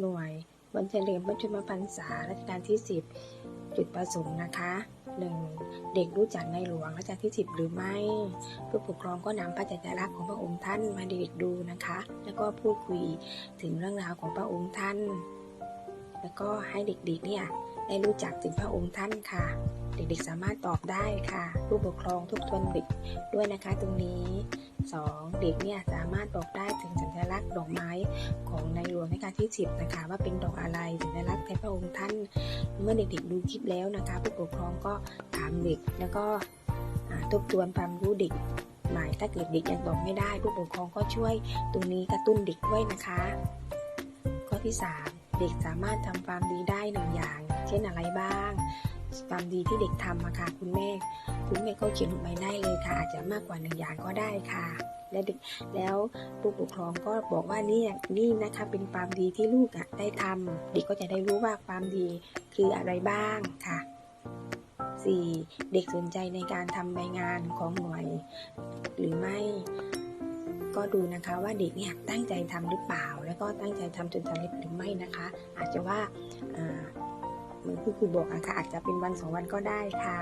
หน่วยวันเฉลิมพระชนมพรรษารัชกาลที่ 10 จุดประสงค์นะคะ 1. เด็กรู้จักในหลวงรัชกาลที่ 10 หรือไม่ ผู้ปกครองก็นำพระจัญลักษณ์ของพระองค์ท่านมาเด็กดูนะคะ แล้วก็พูดคุยถึงเรื่องราวของพระองค์ท่าน แล้วก็ให้เด็กๆเนี่ยได้รู้จักถึงพระองค์ท่านค่ะ เด็กๆสามารถตอบได้ค่ะ ผู้ปกครองทุกทวนเด็กด้วยนะคะตรงนี้ 2. เด็กเนี่ยสามารถบอกได้ถึงส ลักษณ์ดอกไม้ของในหลวงรัชกาลที่10นะคะ ว่าเป็นดอกอะไรสัญลักษณ์ในพระองค์ท่าน เมื่อเด็กๆดูคลิปแล้วนะคะ ผู้ปกครองก็ถามเด็กแล้วก็ทบทวนความรู้เด็กหม่ถ้าเกิดเด็กยังตอบไม่ได้ ผู้ปกครองก็ช่วยตรงนี้กระตุ้นเด็กด้วยนะคะ ข้อที่ 3 เด็กสามารถทำความดีได้หนึ่งอย่าง เช่นอะไรบ้าง ความดีที่เด็กทำอะค่ะคุณแม่ คุณแม่ก็เขียนลงไปได้เลยค่ะ อาจจะมากกว่าหนึ่งอย่างก็ได้ค่ะและเด็กแล้วผู้ปกครองก็บอกว่านี่นี่นะคะเป็นความดีที่ลูกอะได้ทำเด็กก็จะได้รู้ว่าความดีคืออะไรบ้างค่ะ 4. เด็กสนใจในการทำใบงานของหน่วย หรือไม่ ก็ดูนะคะว่าเด็กเนี่ยตั้งใจทำหรือเปล่า แล้วก็ตั้งใจทำจนสำเร็จหรือไม่นะคะ อาจจะว่าอ่าเหมือนที่ครูบอกอะค่ะอาจจะเป็นวันสองวันก็ได้ค่ะ